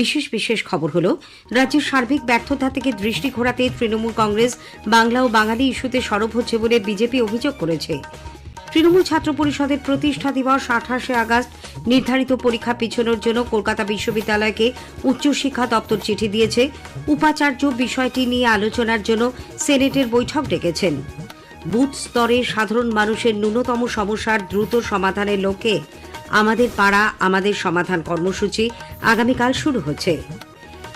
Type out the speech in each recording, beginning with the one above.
বিশেষ বিশেষ খবর হলো, রাজ্যের সার্বিক ব্যর্থতা থেকে দৃষ্টি ঘোরাতে তৃণমূল কংগ্রেস বাংলা ও বাঙালি ইস্যুতে সরব হচ্ছে বলে বিজেপি অভিযোগ করেছে। তৃণমূল ছাত্র পরিষদের প্রতিষ্ঠা দিবস আঠাশে আগস্ট, নির্ধারিত পরীক্ষা পিছনোর জন্য কলকাতা বিশ্ববিদ্যালয়কে উচ্চশিক্ষা দপ্তর চিঠি দিয়েছে। উপাচার্য বিষয়টি নিয়ে আলোচনার জন্য সেনেটের বৈঠক ডেকেছেন। বুথ স্তরে সাধারণ মানুষের ন্যূনতম সমস্যার দ্রুত সমাধানের লক্ষ্যে আমাদের পাড়া, আমাদের সমাধান কর্মসূচি আগামীকাল শুরু হচ্ছে।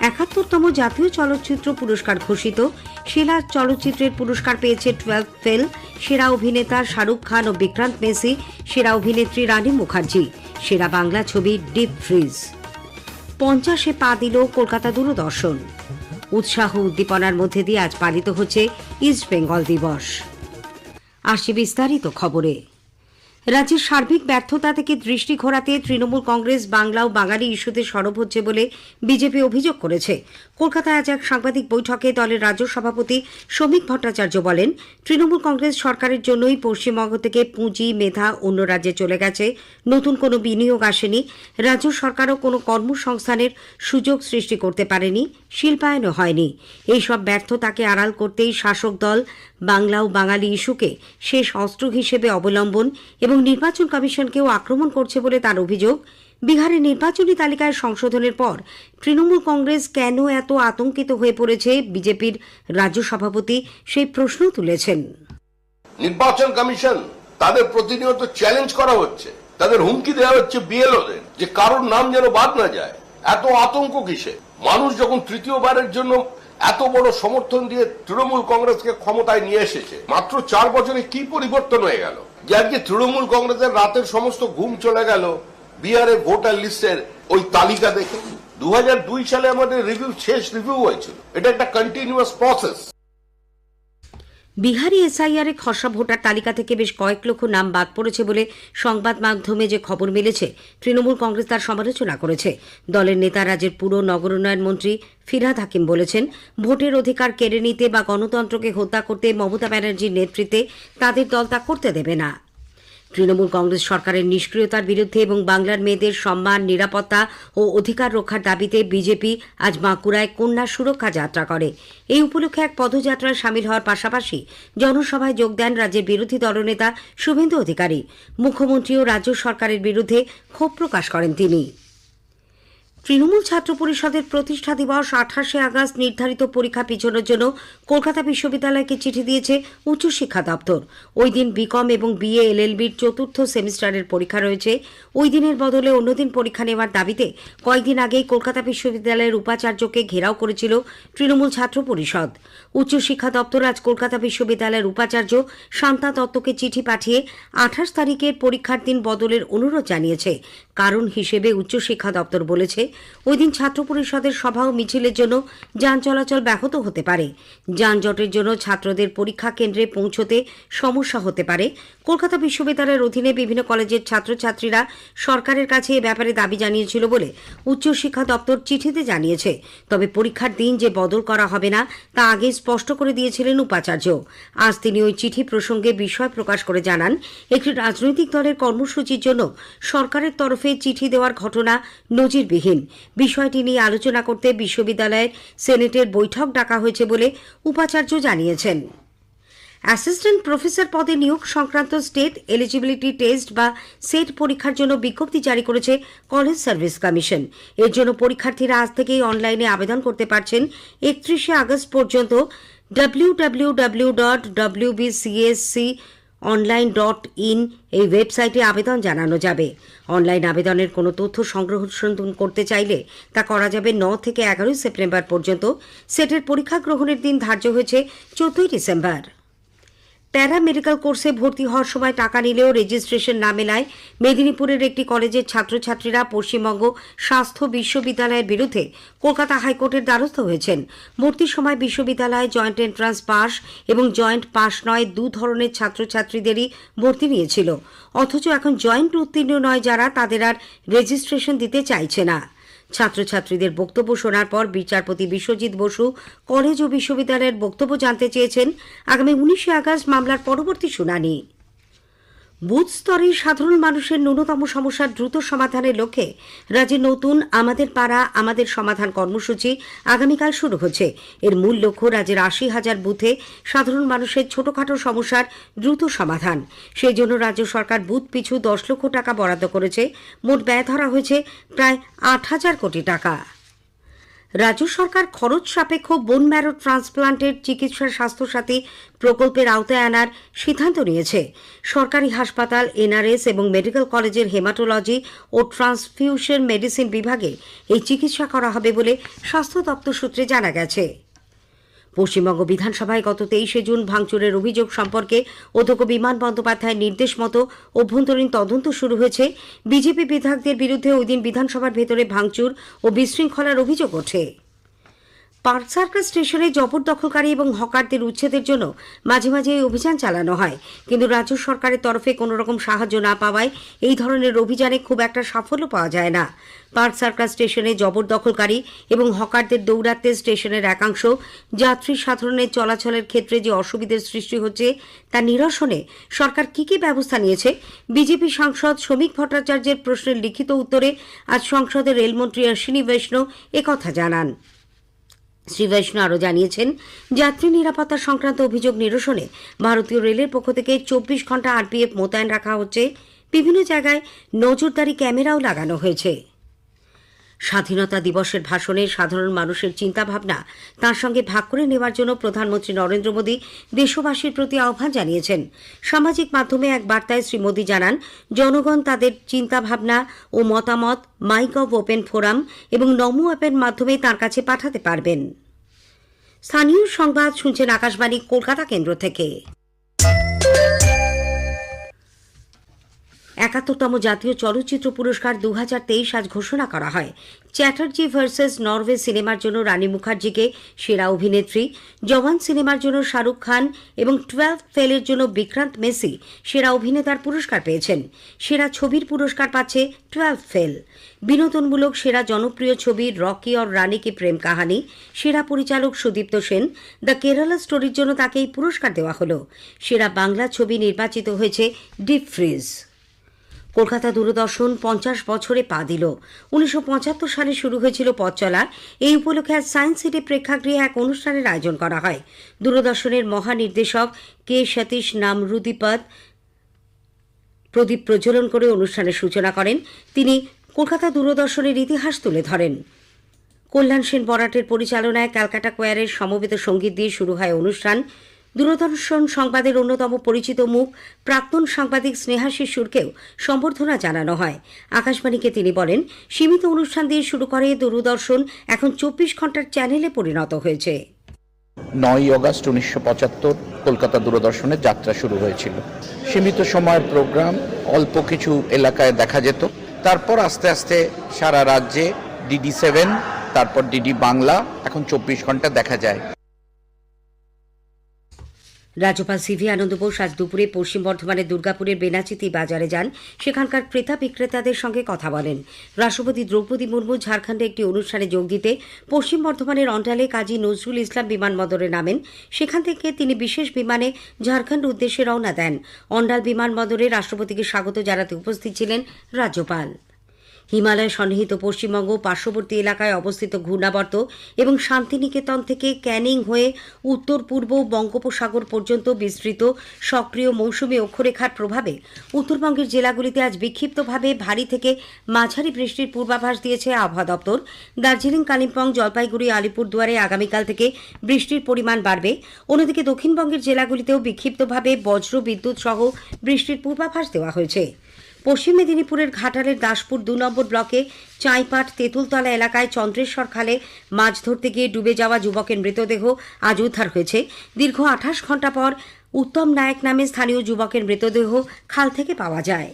একাত্তরতম জাতীয় চলচ্চিত্র পুরস্কার ঘোষিত। সেরা চলচ্চিত্রের পুরস্কার পেয়েছে টুয়েলভ ফেল, সেরা অভিনেতা শাহরুখ খান ও বিক্রান্ত মেসি, সেরা অভিনেত্রী রানী মুখার্জি, সেরা বাংলা ছবি ডিপ ফ্রিজ। পঞ্চাশে পা দিল কলকাতা দূরদর্শন। উৎসাহ উদ্দীপনার মধ্যে দিয়ে আজ পালিত হচ্ছে ইস্ট বেঙ্গল দিবস। আসছে বিস্তারিত খবরে। রাজ্যের সার্বিক ব্যর্থতা থেকে দৃষ্টি ঘোরাতে তৃণমূল কংগ্রেস বাংলা ও বাঙালি ইস্যুতে সরব হচ্ছে বলে বিজেপি অভিযোগ করেছে। কলকাতায় আজ এক সাংবাদিক বৈঠকে দলের রাজ্য সভাপতি শ্রমিক ভট্টাচার্য বলেন, তৃণমূল কংগ্রেস সরকারের জন্যই পশ্চিমবঙ্গ থেকে পুঁজি, মেধা অন্য রাজ্যে চলে গেছে। নতুন কোনো বিনিয়োগ আসেনি। রাজ্য সরকারও কোনো কর্মসংস্থানের সুযোগ সৃষ্টি করতে পারেনি, শিল্পায়নও হয়নি। এইসব ব্যর্থতাকে আড়াল করতেই শাসক দল বাংলা ও বাঙালি ইস্যুকে শেষ অস্ত্র হিসেবে অবলম্বন এবং নির্বাচন কমিশনকেও আক্রমণ করছে বলে তার অভিযোগ। বিহারের নির্বাচনী তালিকায় সংশোধনের পর তৃণমূল কংগ্রেস কেন এত আতঙ্কিত হয়ে পড়েছে বিজেপির রাজ্য সভাপতি সেই প্রশ্ন তুলেছেন। নির্বাচন কমিশন তাদের প্রতিনিয়ত চ্যালেঞ্জ করা হচ্ছে। তাদের হুমকি দেওয়া হচ্ছে বিএলওদের যে কারোর নাম যেন বাদ না যায়। এত আতঙ্ক কিসে মানুষ যখন তৃতীয়বারের জন্য এত বড় সমর্থন দিয়ে তৃণমূল কংগ্রেসকে ক্ষমতায় নিয়ে এসেছে। মাত্র চার বছরে কি পরিবর্তন হয়ে গেল? যে তৃণমূল কংগ্রেসের রাতের সমস্ত ঘুম চলে গেল বিহারের ভোটার লিস্টের ওই তালিকা দেখে। দু হাজার দুই সালে আমাদের রিভিউ শেষ রিভিউ হয়েছিল। এটা একটা কন্টিনিউয়াস প্রসেস বিহারি এসআইআর এ খসড়া ভোটার তালিকা থেকে বেশ কয়েক লক্ষ নাম বাদ পড়েছে বলে সংবাদ মাধ্যমে যে খবর মিলেছে, তৃণমূল কংগ্রেস তার সমালোচনা করেছে। দলের নেতা রাজ্যের পুর নগরোন্নয়ন মন্ত্রী ফিরহাদ হাকিম বলেছেন, ভোটের অধিকার কেড়ে নিতে বা গণতন্ত্রকে হত্যা করতে মমতা ব্যানার্জির নেতৃত্বে তাদের দল তা করতে দেবে না। তৃণমূল কংগ্রেস সরকারের নিষ্ক্রিয়তার বিরুদ্ধে এবং বাংলার মেয়েদের সম্মান, নিরাপত্তা ও অধিকার রক্ষার দাবিতে বিজেপি আজ বাঁকুড়ায় কন্যা সুরক্ষা যাত্রা করে। এই উপলক্ষে এক পদযাত্রায় সামিল হওয়ার পাশাপাশি জনসভায় যোগ দেন রাজ্যের বিরোধী দলনেতা শুভেন্দু অধিকারী। মুখ্যমন্ত্রী ও রাজ্য সরকারের বিরুদ্ধে ক্ষোভ প্রকাশ করেন তিনি। তৃণমূল ছাত্র পরিষদের প্রতিষ্ঠা দিবস আঠাশে আগস্ট নির্ধারিত পরীক্ষা পিছনোর জন্য কলকাতা বিশ্ববিদ্যালয়কে চিঠি দিয়েছে উচ্চশিক্ষা দপ্তর। ওই দিন বিকম এবং বিএ এলএলবির চতুর্থ সেমিস্টারের পরীক্ষা রয়েছে। ওই দিনের বদলে অন্যদিন পরীক্ষা নেওয়ার দাবিতে কয়েকদিন আগেই কলকাতা বিশ্ববিদ্যালয়ের উপাচার্যকে ঘেরাও করেছিল তৃণমূল ছাত্র পরিষদ। উচ্চশিক্ষা দপ্তর আজ কলকাতা বিশ্ববিদ্যালয়ের উপাচার্য শান্তা দত্তকে চিঠি পাঠিয়ে আঠাশ তারিখের পরীক্ষার দিন বদলের অনুরোধ জানিয়েছে। কারণ হিসেবে উচ্চশিক্ষা দপ্তর বলেছে ওই দিন ছাত্র পরিষদের সভা ও মিছিলের জন্য যান চলাচল ব্যাহত হতে পারে। যানজটের জন্য ছাত্রদের পরীক্ষা কেন্দ্রে পৌঁছতে সমস্যা হতে পারে। কলকাতা বিশ্ববিদ্যালয়ের অধীনে বিভিন্ন কলেজের ছাত্রছাত্রীরা সরকারের কাছে এ ব্যাপারে দাবি জানিয়েছিল বলে উচ্চশিক্ষা দপ্তর চিঠিতে জানিয়েছে। তবে পরীক্ষার দিন যে বদল করা হবে না, তা আগে স্পষ্ট করে দিয়েছিলেন উপাচার্য। আজ তিনি ওই চিঠি প্রসঙ্গে বিষয় প্রকাশ করে জানান, একটি রাজনৈতিক দলের কর্মসূচির জন্য সরকারের তরফে চিঠি দেওয়ার ঘটনা নজিরবিহীন। বিষয়টি নিয়ে আলোচনা করতে বিশ্ববিদ্যালয়ের সেনেটের বৈঠক ডাকা হয়েছে বলে উপাচার্য জানিয়েছেন। অ্যাসিস্ট্যান্ট প্রফেসর পদে নিয়োগ সংক্রান্ত স্টেট এলিজিবিলিটি টেস্ট বা সেট পরীক্ষার জন্য বিজ্ঞপ্তি জারি করেছে কলেজ সার্ভিস কমিশন। এর জন্য পরীক্ষার্থীরা আজ থেকেই অনলাইনে আবেদন করতে পারছেন একত্রিশে আগস্ট পর্যন্ত W W W dot WBCSC online dot in এই ওয়েবসাইটে আবেদন জানানো যাবে। অনলাইন আবেদনের কোনো তথ্য সংগ্রহ করতে চাইলে তা করা যাবে ন থেকে এগারোই সেপ্টেম্বর পর্যন্ত। সেটের পরীক্ষা গ্রহণের দিন ধার্য হয়েছে চোদ্দই ডিসেম্বর। প্যারা মেডিকেল কোর্সে ভর্তি হওয়ার সময় টাকা নিলেও রেজিস্ট্রেশন না মেলায় মেদিনীপুরের একটি কলেজের ছাত্রছাত্রীরা পশ্চিমবঙ্গ স্বাস্থ্য বিশ্ববিদ্যালয়ের বিরুদ্ধে কলকাতা হাইকোর্টের দ্বারস্থ হয়েছেন। ভর্তির সময় বিশ্ববিদ্যালয়ে জয়েন্ট এন্ট্রান্স পাস এবং জয়েন্ট পাস নয় দু ধরনের ছাত্রছাত্রীদেরই ভর্তি নিয়েছিল। অথচ এখন জয়েন্ট উত্তীর্ণ নয় যারা, তাদের আর রেজিস্ট্রেশন দিতে চাইছে না। ছাত্রছাত্রীদের বক্তব্য শোনার পর বিচারপতি বিশ্বজিৎ বসু কলেজ ও বিশ্ববিদ্যালয়ের বক্তব্য জানতে চেয়েছেন। আগামী উনিশে আগস্ট মামলার পরবর্তী শুনানি। বুথ স্তরে সাধারণ মানুষের ন্যূনতম সমস্যার দ্রুত সমাধানের লক্ষ্যে রাজ্যে নতুন আমাদের পাড়া, আমাদের সমাধান কর্মসূচি আগামীকাল শুরু হচ্ছে। এর মূল লক্ষ্য রাজ্যের আশি হাজার বুথে সাধারণ মানুষের ছোটখাটো সমস্যার দ্রুত সমাধান। সেই জন্য রাজ্য সরকার বুথ পিছু দশ লক্ষ টাকা বরাদ্দ করেছে। মোট ব্যয় ধরা হয়েছে প্রায় আট হাজার কোটি টাকা। রাজ্য সরকার খরচ সাপেক্ষ বোন ম্যারো ট্রান্সপ্লান্টের চিকিৎসা স্বাস্থ্যসাথী প্রকল্পের আওতায় আনার সিদ্ধান্ত নিয়েছে। সরকারি হাসপাতাল, এনআরএস এবং মেডিকেল কলেজের হেমাটোলজি ও ট্রান্সফিউশন মেডিসিন বিভাগে এই চিকিৎসা করা হবে বলে স্বাস্থ্য দপ্তর সূত্রে জানা গেছে। পশ্চিমবঙ্গ বিধানসভায় গত তেইশে জুন ভাঙচুরের অভিযোগ সম্পর্কে অধ্যক্ষ বিমান বন্দ্যোপাধ্যায়ের নির্দেশ মতো অভ্যন্তরীণ তদন্ত শুরু হয়েছে। বিজেপি বিধায়কদের বিরুদ্ধে ওই দিন বিধানসভার ভেতরে ভাঙচুর ও বিশৃঙ্খলার অভিযোগ ওঠে। পার্ক সার্কাস স্টেশনে জবরদখলকারী এবং হকারদের উচ্ছেদের জন্য মাঝে মাঝে এই অভিযান চালানো হয়। কিন্তু রাজ্য সরকারের তরফে কোনো রকম সাহায্য না পাওয়ায় এই ধরনের অভিযানে খুব একটা সাফল্য পাওয়া যায় না। পার্ক সার্কাস স্টেশনে জবরদখলকারী এবং হকারদের দৌরাত্মে স্টেশনের একাংশ যাত্রী সাধারণের চলাচলের ক্ষেত্রে যে অসুবিধার সৃষ্টি হচ্ছে তা নিরসনে সরকার কি কি ব্যবস্থা নিয়েছে? বিজেপি সাংসদ শ্রমিক ভট্টাচার্যের প্রশ্নের লিখিত উত্তরে আজ সংসদের রেলমন্ত্রী অশ্বিনী বৈষ্ণব একথা জানান। শ্রী বৈষ্ণব আরও জানিয়েছেন, যাত্রী নিরাপত্তা সংক্রান্ত অভিযোগ নিরসনে ভারতীয় রেলের পক্ষ থেকে চব্বিশ ঘণ্টা আরপিএফ মোতায়েন রাখা হচ্ছে। বিভিন্ন জায়গায় নজরদারি ক্যামেরাও লাগানো হয়েছে। স্বাধীনতা দিবসের ভাষণে সাধারণ মানুষের চিন্তাভাবনা তার সঙ্গে ভাগ করে নেওয়ার জন্য প্রধানমন্ত্রী নরেন্দ্র মোদী দেশবাসীর প্রতি আহ্বান জানিয়েছেন। সামাজিক মাধ্যমে এক বার্তায় শ্রী মোদী জানান, জনগণ তাদের চিন্তাভাবনা ও মতামত মাইক মাইগভ ওপেন ফোরাম এবং নমো অ্যাপের মাধ্যমে তার কাছে পাঠাতে পারবেন। স্থানীয় সংবাদ শুনছেন আকাশবাণী, কলকাতা কেন্দ্র থেকে। একাত্তরতম জাতীয় চলচ্চিত্র পুরস্কার দু হাজার তেইশ আজ ঘোষণা করা হয়। চ্যাটার্জি ভার্সেস নরওয়ে সিনেমার জন্য রানী মুখার্জিকে সেরা অভিনেত্রী, জওয়ান সিনেমার জন্য শাহরুখ খান এবং টুয়েলভ ফেলের জন্য বিক্রান্ত মেসি সেরা অভিনেতার পুরস্কার পেয়েছেন। সেরা ছবির পুরস্কার পাচ্ছে টুয়েলভ ফেল। বিনোদনমূলক সেরা জনপ্রিয় ছবি রকি অর রানী কি প্রেম কাহানি, সেরা পরিচালক সুদীপ্ত সেন, দ্য কেরালা স্টোরির জন্য তাকে এই পুরস্কার দেওয়া হলো। সেরা বাংলা ছবি নির্বাচিত হয়েছে ডিপ ফ্রিজ। কলকাতা দূরদর্শন পঞ্চাশ বছরে পা দিল। উনিশশো পঁচাত্তর সালে শুরু হয়েছিল পথ চলা এই উপলক্ষে আজ সায়েন্স সিটি প্রেক্ষাগৃহে এক অনুষ্ঠানের আয়োজন করা হয়। দূরদর্শনের মহানির্দেশক কে সতীশ নাম নামরুদিপদ প্রদীপ প্রজ্বলন করে অনুষ্ঠানের সূচনা করেন। তিনি কলকাতা দূরদর্শনের ইতিহাস তুলে ধরেন। কল্যাণ সেন বরাটের পরিচালনায় ক্যালকাটা কোয়ারের সমবেত সংগীত দিয়ে শুরু হয় অনুষ্ঠান। দূরদর্শন সংবাদের অন্যতম পরিচিত মুখ, প্রাক্তন সাংবাদিক স্নেহা শিশুরকেও সম্বর্ধনা জানানো হয়। আকাশবাণীকে তিনি বলেন, সীমিত অনুষ্ঠান দিয়ে শুরু করে দূরদর্শন এখন চব্বিশ ঘণ্টার চ্যানেলে পরিণত হয়েছে। নয় আগস্ট উনিশশো পঁচাত্তর কলকাতা দূরদর্শনের যাত্রা শুরু হয়েছিল। সীমিত সময়ের প্রোগ্রাম অল্প কিছু এলাকায় দেখা যেত। তারপর আস্তে আস্তে সারা রাজ্যে ডিডি সেভেন, তারপর ডিডি বাংলা, এখন চব্বিশ ঘণ্টা দেখা যায়। রাজ্যপাল সিভি আনন্দ বোস আজ দুপুরে পশ্চিম বর্ধমানের দুর্গাপুরের বেনাচিতি বাজারে যান। সেখানকার ক্রেতা বিক্রেতাদের সঙ্গে কথা বলেন। রাষ্ট্রপতি দ্রৌপদী মুর্মু ঝাড়খণ্ডে একটি অনুষ্ঠানে যোগ দিতে পশ্চিম বর্ধমানের অন্টালে কাজী নজরুল ইসলাম বিমানবন্দরে নামেন। সেখান থেকে তিনি বিশেষ বিমানে ঝাড়খণ্ড উদ্দেশ্যে রওনা দেন। অন্ডাল বিমানবন্দরে রাষ্ট্রপতিকে স্বাগত জানাতে উপস্থিত ছিলেন রাজ্যপাল। হিমালয় সন্নিহিত পশ্চিমবঙ্গ পার্শ্ববর্তী এলাকায় অবস্থিত ঘূর্ণাবর্ত এবং শান্তিনিকেতন থেকে ক্যানিং হয়ে উত্তর পূর্ব বঙ্গোপসাগর পর্যন্ত বিস্তৃত সক্রিয় মৌসুমী অক্ষরেখার প্রভাবে উত্তরবঙ্গের জেলাগুলিতে আজ বিক্ষিপ্তভাবে ভারী থেকে মাঝারি বৃষ্টির পূর্বাভাস দিয়েছে আবহাওয়া দপ্তর। দার্জিলিং, কালিম্পং, জলপাইগুড়ি, আলিপুরদুয়ারে আগামীকাল থেকে বৃষ্টির পরিমাণ বাড়বে। অন্যদিকে দক্ষিণবঙ্গের জেলাগুলিতেও বিক্ষিপ্তভাবে বজ্র বিদ্যুৎ সহ বৃষ্টির পূর্বাভাস দেওয়া হয়েছে। পশ্চিম মেদিনীপুরের ঘাটালের দাসপুর দু নম্বর ব্লকে চাঁইপাট তেঁতুলতলা এলাকায় চন্দ্রেশ্বর খালে মাছ ধরতে গিয়ে ডুবে যাওয়া যুবকের মৃতদেহ আজ উদ্ধার হয়েছে। দীর্ঘ আঠাশ ঘণ্টা পর উত্তম নায়ক নামে স্থানীয় যুবকের মৃতদেহ খাল থেকে পাওয়া যায়।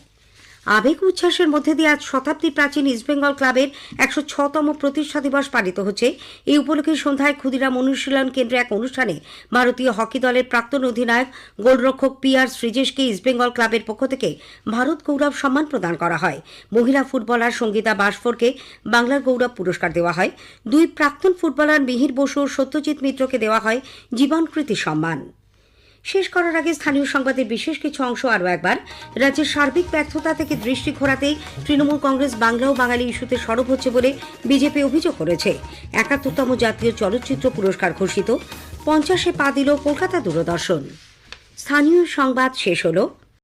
আবেগ উচ্ছ্বাসের মধ্যে দিয়ে আজ শতাব্দী প্রাচীন ইস্টবেঙ্গল ক্লাবের একশো ছতম প্রতিষ্ঠা দিবস পালিত হচ্ছে। এই উপলক্ষে সন্ধ্যায় ক্ষুদিরাম অনুশীলন কেন্দ্রে এক অনুষ্ঠানে ভারতীয় হকি দলের প্রাক্তন অধিনায়ক গোলরক্ষক পি আর সৃজেশকে ইস্টবেঙ্গল ক্লাবের পক্ষ থেকে ভারত গৌরব সম্মান প্রদান করা হয়। মহিলা ফুটবলার সঙ্গীতা বাসফোরকে বাংলার গৌরব পুরস্কার দেওয়া হয়। দুই প্রাক্তন ফুটবলার মিহির বসু ও সত্যজিৎ মিত্রকে দেওয়া হয় জীবনকৃতি সম্মান। শেষ করার আগে স্থানীয় সংবাদের বিশেষ কিছু অংশ আরও একবার। রাজ্যের সার্বিক ব্যর্থতা থেকে দৃষ্টি ঘোরাতেই তৃণমূল কংগ্রেস বাংলা ও বাঙালি ইস্যুতে সরব হচ্ছে বলে বিজেপি অভিযোগ করেছে। একাত্তরতম জাতীয় চলচ্চিত্র পুরস্কার ঘোষিত। পঞ্চাশে পা দিল কলকাতা দূরদর্শন। স্থানীয় সংবাদ শেষ হলো।